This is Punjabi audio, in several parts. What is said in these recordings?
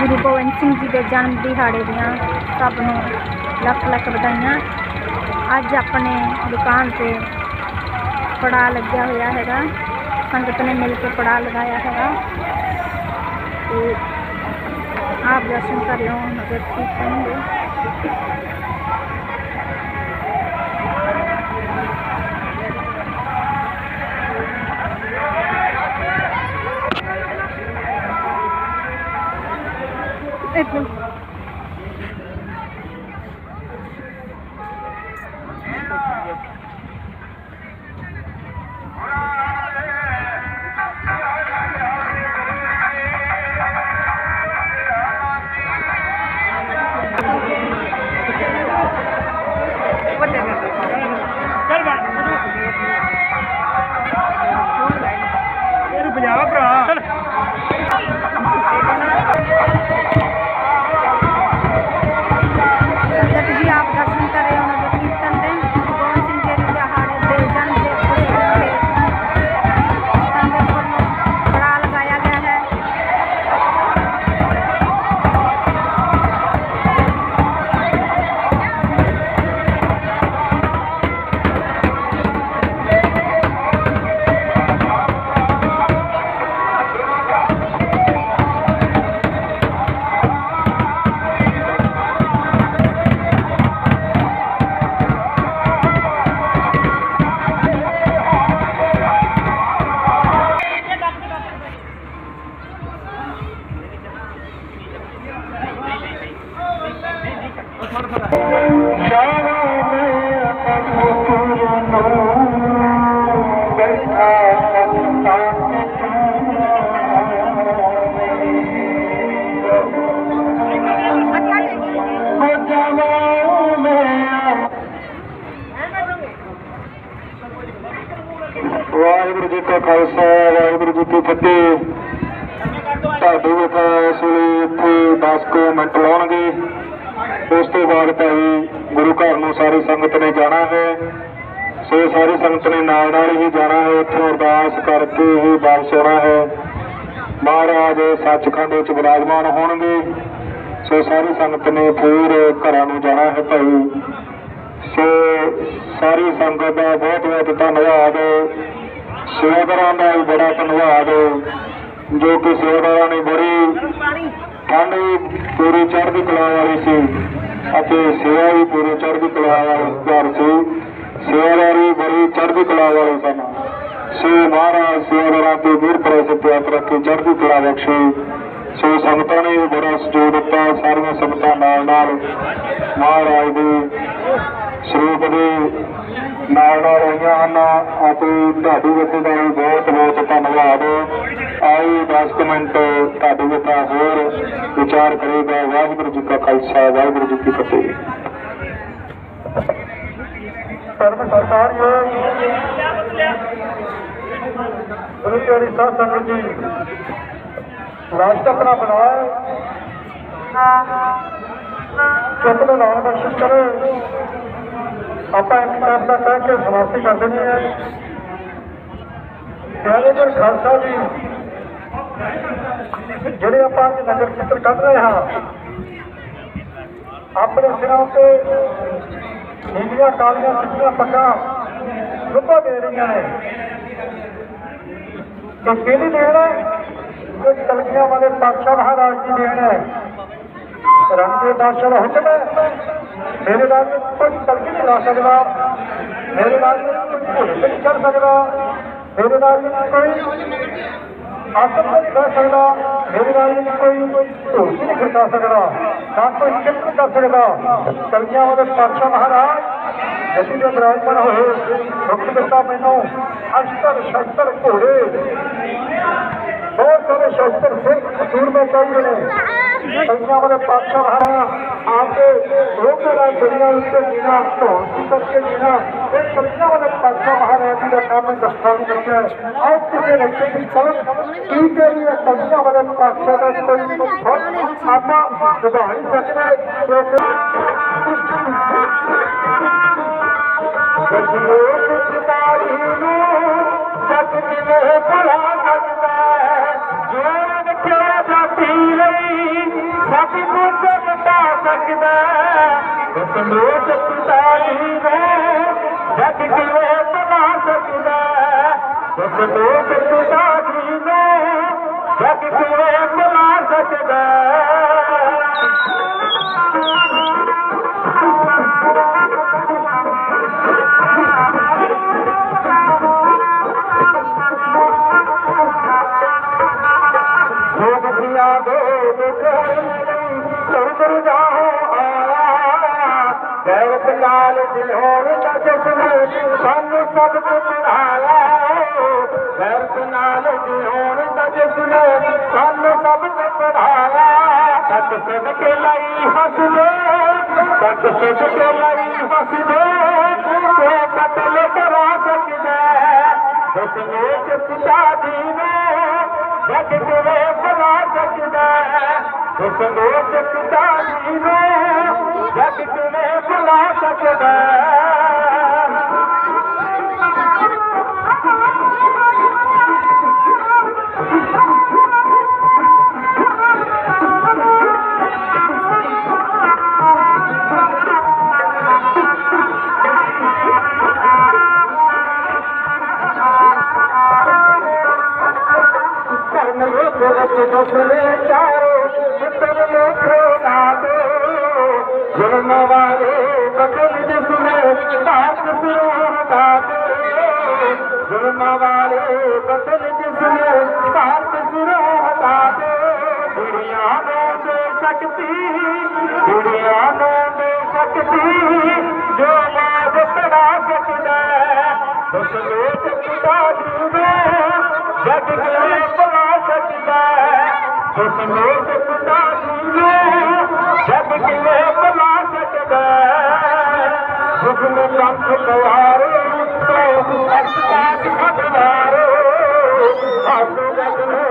ਗੁਰੂ ਗੋਬਿੰਦ ਸਿੰਘ ਜੀ ਦੇ ਜਨਮ ਦਿਹਾੜੇ ਦੀਆਂ ਸਭ ਨੂੰ ਲੱਖ ਲੱਖ ਵਧਾਈਆਂ। ਅੱਜ ਆਪਣੇ ਦੁਕਾਨ ਤੇ ਪੜਾ ਲੱਗਿਆ ਹੋਇਆ ਹੈਗਾ। ਸੰਗਤ ਨੇ ਮਿਲ ਕੇ ਪੜਾ ਲਗਾਇਆ ਹੈਗਾ। ਤੇ ਆਪ ਦਰਸ਼ਨ ਕਰ ਲਓ ਨਗਰ ਕੀਰਤਨ ਦੇ ਕਾ ਖਾਲਸਾ, ਵਾਹਿਗੁਰੂ ਜੀ ਕੀ ਫਤਿਹ। ਤੁਹਾਡੇ ਵੇਖਾ ਇਸ ਵੇਲੇ ਇੱਥੇ 10 ਕੁ ਮਿੰਟ ਲਾਉਣਗੇ। ਉਸ ਤੋਂ ਬਾਅਦ ਭਾਈ ਗੁਰੂ ਘਰ ਨੂੰ ਸਾਰੀ ਸੰਗਤ ਨੇ ਜਾਣਾ ਹੈ ਸੋ ਸਾਰੀ ਸੰਗਤ ਨੇ ਨਾਲ ਨਾਲ ਹੀ ਜਾਣਾ ਹੈ ਉੱਥੋਂ ਅਰਦਾਸ ਕਰਕੇ ਹੀ ਵਾਪਸ ਆਉਣਾ ਹੈ ਮਹਾਰਾਜ ਸੱਚਖੰਡ ਵਿੱਚ ਵਿਰਾਜਮਾਨ ਹੋਣਗੇ। ਸੋ ਸਾਰੀ ਸੰਗਤ ਨੇ ਫਿਰ ਘਰਾਂ ਨੂੰ ਜਾਣਾ ਹੈ ਭਾਈ। ਸੋ ਸਾਰੀ ਸੰਗਤ ਦਾ ਬਹੁਤ ਬਹੁਤ ਧੰਨਵਾਦ। ਸੇਵਾਦਾਰਾਂ ਦਾ ਵੀ ਬੜਾ ਧੰਨਵਾਦ। ਜੋ ਕਿ ਸੇਵਾਦਾਰਾਂ ਨੇ ਬੜੀ ਠੰਡ ਵੀ ਪੂਰੀ ਚੜ੍ਹਦੀ ਕਲਾ ਵਾਲੀ ਸੀ ਅਤੇ ਸੇਵਾ ਵੀ ਪੂਰੀ ਚੜ੍ਹਦੀ ਕਲਾ ਵਾਲੀ ਘਰ ਸੀ। ਸੇਵਾਦਾਰ ਵੀ ਬੜੀ ਚੜ੍ਹਦੀ ਕਲਾ ਵਾਲੇ ਸਨ। ਸੋ ਮਹਾਰਾਜ ਸੇਵਾਦਾਰਾਂ ਤੇ ਵੀਰ ਪਰੇ ਸਤਿਆਤ ਰੱਖੇ ਚੜ੍ਹਦੀ ਕਲਾ ਬਖਸ਼ੇ। ਸੋ ਸੰਗਤਾਂ ਨੇ ਵੀ ਬੜਾ ਸਹਿਯੋਗ ਦਿੱਤਾ। ਸਾਰੀਆਂ ਸੰਗਤਾਂ ਨਾਲ ਨਾਲ ਮਹਾਰਾਜ ਦੀ ਸਰੂਪ ਦੇ ਨਾਲ ਨਾਲ ਆਈਆਂ ਹਨ ਅਤੇ ਤੁਹਾਡੀ ਵਿੱਚ ਦਾ ਵੀ ਬਹੁਤ ਬਹੁਤ ਧੰਨਵਾਦ। ਆਏ 10 ਕੁ ਮਿੰਟ ਤੁਹਾਡੇ ਵਿੱਚ ਹੋਰ ਵਿਚਾਰ ਕਰੇਗਾ ਵਾਹਿਗੁਰੂ ਜੀ ਕਾ ਖਾਲਸਾ ਵਾਹਿਗੁਰੂ ਜੀ ਕੀ ਫਤਿਹ। ਧਰਮ ਸਰਕਾਰ ਗੁਰੂ ਪਿਆਰੀ ਸਾਧ ਸੰਗਤ ਜੀ ਰਾਸ਼ਟਰ ਆਪਣਾ ਬਣਾਇਆ ਚੁੱਪ ਦੇ ਲਾਉਣ ਬਖਸ਼ਿਸ਼ ਕਰੇ। ਆਪਾਂ ਇਸ ਟਾਈਮ ਦਾ ਕਹਿ ਕੇ ਸਮਾਪਤੀ ਕਰ ਦਿੰਦੇ ਹਾਂ। ਪਿਆਰੇ ਜੀ, ਖਾਲਸਾ ਜੀ, ਜਿਹੜੇ ਆਪਾਂ ਅੱਜ ਨਗਰ ਕੀਰਤਨ ਕੱਢ ਰਹੇ ਹਾਂ, ਆਪਣੇ ਸਿਰਾਂ ਉੱਤੇ ਨੀਲੀਆਂ, ਕਾਲੀਆਂ ਸਿੱਧੀਆਂ ਪੱਗਾਂ ਰੁਪਾ ਦੇ ਰਹੀਆਂ ਨੇ। ਇਹ ਕਿਹਦੀ ਦੇਣ ਹੈ ਜੋ ਤਲਕੀਆਂ ਵਾਲੇ ਪਾਤਸ਼ਾਹ ਮਹਾਰਾਜ ਦੀ ਦੇਣ ਹੈ। ਰੰਗੇ ਪਾਤਸ਼ਾਹ ਦਾ ਹੁਕਮ ਹੈ। ਮੇਰੇ ਨਾਲ ਕੋਈ ਕਲਗੀ ਨਹੀਂ ਲਾ ਸਕਦਾ। ਮੇਰੇ ਨਾਲ ਕੋਈ ਨਹੀਂ ਕਰ ਸਕਦਾ। ਮੇਰੇ ਨਾਲ ਕੋਈ ਆਸਨ ਨਹੀਂ ਕਰ ਸਕਦਾ। ਮੇਰੇ ਨਾਲ ਕੋਈ ਢੋਲ ਨਹੀਂ ਖੜਕਾ ਸਕਦਾ। ਨਾ ਕੋਈ ਚਿੰਤ ਕਰ ਸਕਦਾ। ਕਲਗੀਆਂ ਵਾਲੇ ਪਾਤਸ਼ਾਹ ਮਹਾਰਾਜ ਜਤੀ ਦੇ ਬਰਾਬਰ ਹੋਏ। ਰੁੱਖ ਦਿੱਤਾ ਮੈਨੂੰ। ਅਸ਼ਤਰ ਸ਼ਸਤਰ ਘੋੜੇ। ਬਹੁਤ ਸਾਰੇ ਸ਼ਸਤਰ ਸਿਰ ਖਸੂਰ में ਚਾਹੀਦੇ ਨੇ। ਕਲਗੀਆਂ ਵਾਲੇ ਪਾਤਸ਼ਾਹ ਮਹਾਰਾਜ ਆਪਕੇ ਰੋਗ ਨਾਲ ਦੁਨੀਆ ਉੱਤੇ ਜੀਣਾ ਢੋਲ ਦੀ ਕਰਕੇ ਜੀਣਾ, ਇਹ ਕਲਗੀਆਂ ਵਾਲੇ ਪਾਤਸ਼ਾਹ ਮਹਾਰਾਜ ਜੀ ਦਾ ਕੰਮ ਦਸਤਾਨ ਕਰਦਾ ਹੈ। ਆਓ ਕਿਸੇ ਨੇ ਕੋਈ ਕਲਮ ਕੀ ਕਰੀ ਹੈ? ਕਲਗੀਆਂ ਵਾਲੇ ਪਾਤਸ਼ਾਹ ਦਾ ਕੋਈ ਬਹੁਤ ਆਪਾਂ ਨਿਭਾ ਨਹੀਂ ਸਕਦੇ بسو تتالي ۾ جڏهن ڀلا سگهندي ۾ جڏهن تئي ڀلا سگهند ਸਾਨੂੰ ਸਭ ਕੁਝ ਆਇਆ ਗੈਰਤ ਨਾਲ ਦਿਲੋਂ ਦਾ ਜਸਮ ਸਾਨੂੰ ਸਭ ਕੁਝ ਪੜਾਇਆ ਤੱਕ ਸਦ ਕੇ ਲਈ ਹੱਸਦੇ ਤੱਕ ਸਦ ਕੇ ਲਈ ਹੱਸਦੇ ਤੇ ਕਤਲ ਕਰਾ ਸਕਦਾ ਉਸ ਨੇ ਪਿਤਾ ਜੀ ਨੇ ਜਗ ਕਿਵੇਂ ਬਣਾ ਸਕਦਾ ਉਸ ਨੂੰ ਪਿਤਾ ਜੀ ਨੇ ਜਗ ਕਿਵੇਂ ਬਣਾ ਸਕਦਾ واري بدلا سگهي جهٽ ڪيئن ڀل ڇڏ پال ڪيئن ڀل ڇڏو अस जगनू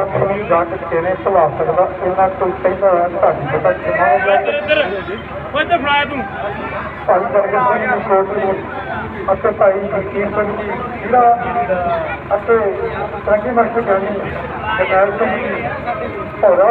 ਸਾਥ ਨਹੀਂ ਜੱਗ ਕਿਵੇਂ ਭੁਲਾ ਸਕਦਾ ਇਹਨਾਂ ਕੋਈ ਕਹਿੰਦਾ ਤੁਹਾਡੀ ਪਤਾ ਕਿੰਨਾ ਹੈ ਇੱਧਰ ਓਏ ਇੱਧਰ ਫੜਾ ਤੂੰ। ਭਾਈ ਜਰਗਨ ਸਿੰਘ ਨੂੰ ਕੋਟ ਅਤੇ ਭਾਈ ਹਕੀਮ ਸਿੰਘ ਜੀ ਜਿਹੜਾ ਅਤੇ ਤਰੱਕੀ ਮਰਕਜ਼ ਜਾਨੀ ਜਗੈਰ ਸਿੰਘ ਜੀ ਹੋਰਾ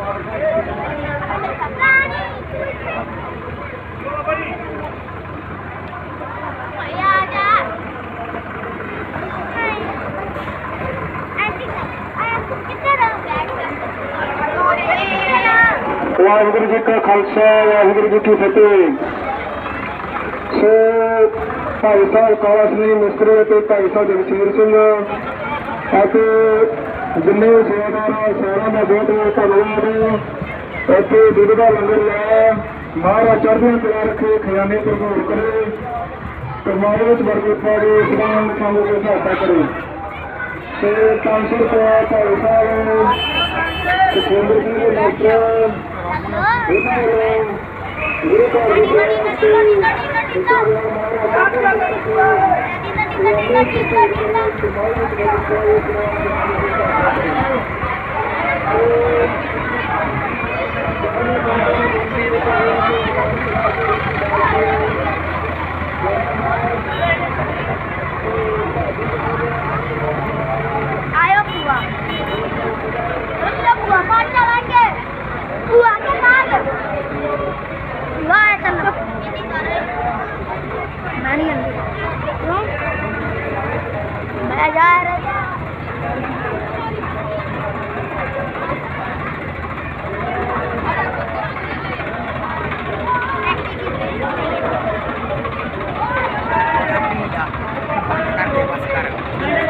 ਵਾਹਿਗੁਰੂ ਜੀ ਕਾ ਖਾਲਸਾ, ਵਾਹਿਗੁਰੂ ਜੀ ਕੀ ਫਤਿਹ। ਸੋ ਭਾਈ ਸਾਹਿਬ ਕਾਲਾ ਸਿੰਘ ਮਿਸਤਰੀ ਅਤੇ ਭਾਈ ਸਾਹਿਬ ਜਗਸੀਰ ਸਿੰਘ ਅਤੇ ਜਿੰਨੇ ਸੇਵਾਦਾਰ ਸਾਰਿਆਂ ਦਾ ਬਹੁਤ ਬਹੁਤ ਧੰਨਵਾਦ। ਇੱਥੇ ਦੁੱਧ ਦਾ ਲੰਗਰ ਲਾਇਆ। ਮਹਾਰਾਜ ਚੜ੍ਹਦੀਆਂ ਕਲਾ ਰੱਖੇ, ਖਜ਼ਾਨੇ ਭਰਪੂਰ ਕਰੇ ਕਮਾਈ ਵਿੱਚ ਬਰਕਤ ਪਾਵੇ ਇਸਲਾਮ ਸਾਨੂੰ ਕੋਈ ਸਹਾਇਤਾ ਕਰੇ। ਤੇ 500 ਰੁਪਏ ਭਾਈ ਸਾਹਿਬ ਸੁਖਿੰਦਰ ਸਿੰਘ ਦੇ ਮਾਸਟਰ ਇਹਨਾਂ ਵੱਲੋਂ ਗੁਰੂ ਘਰ ਦੇ